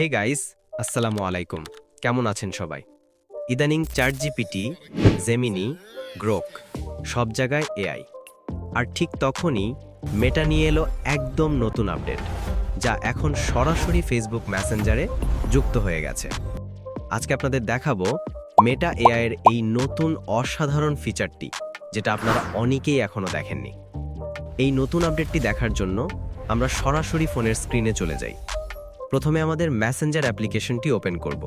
Hey guys আসসালামু আলাইকুম। কেমন আছেন সবাই? ইদানিং চার জিপিটি জেমিনি গ্রোক সব জায়গায় এআই আর ঠিক তখনই মেটা নিয়ে এলো একদম নতুন আপডেট, যা এখন সরাসরি ফেসবুক মেসেঞ্জারে যুক্ত হয়ে গেছে। আজকে আপনাদের দেখাবো মেটা এআই এর এই নতুন অসাধারণ ফিচারটি যেটা আপনারা অনেকেই এখনও দেখেননি। এই নতুন আপডেটটি দেখার জন্য আমরা সরাসরি ফোনের স্ক্রিনে চলে যাই। প্রথমে আমাদের ম্যাসেঞ্জার অ্যাপ্লিকেশনটি ওপেন করব।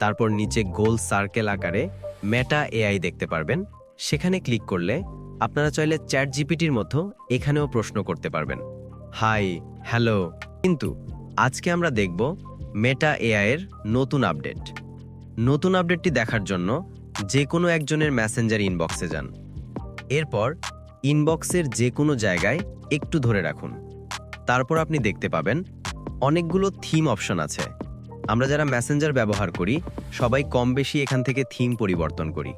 তারপর নিচে গোল সার্কেল আকারে মেটা এআই দেখতে পারবেন। সেখানে ক্লিক করলে আপনারা চাইলে চ্যাট জিপিটির মতো এখানেও প্রশ্ন করতে পারবেন। হাই হ্যালো কিন্তু আজকে আমরা দেখব মেটা এআই এর নতুন আপডেট নতুন আপডেটটি দেখার জন্য যে কোনো একজনের ম্যাসেঞ্জার ইনবক্সে যান। এরপর ইনবক্সের যে কোনো জায়গায় একটু ধরে রাখুন। তারপর আপনি দেখতে পাবেন অনেকগুলো থিম অপশন আছে। আমরা যারা মেসেঞ্জার ব্যবহার করি, সবাই কম বেশি এখান থেকে থিম পরিবর্তন করি।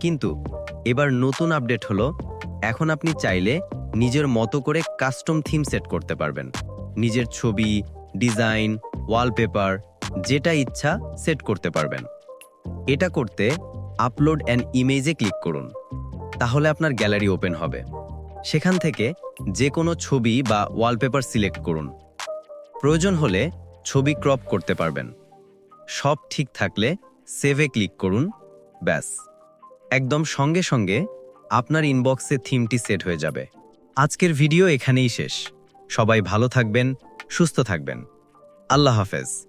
কিন্তু এবার নতুন আপডেট হলো, এখন আপনি চাইলে নিজের মতো করে কাস্টম থিম সেট করতে পারবেন। নিজের ছবি ডিজাইন ওয়ালপেপার যেটা ইচ্ছা সেট করতে পারবেন। এটা করতে আপলোড অ্যান্ড ইমেজে ক্লিক করুন। তাহলে আপনার গ্যালারি ওপেন হবে। সেখান থেকে যে কোনো ছবি বা ওয়ালপেপার সিলেক্ট করুন। প্রয়োজন হলে ছবি ক্রপ করতে পারবেন। সব ঠিক থাকলে সেভে ক্লিক করুন, ব্যাস। একদম সঙ্গে সঙ্গে আপনার ইনবক্সে থিমটি সেট হয়ে যাবে। আজকের ভিডিও এখানেই শেষ। সবাই ভালো থাকবেন, সুস্থ থাকবেন। আল্লাহ হাফেজ।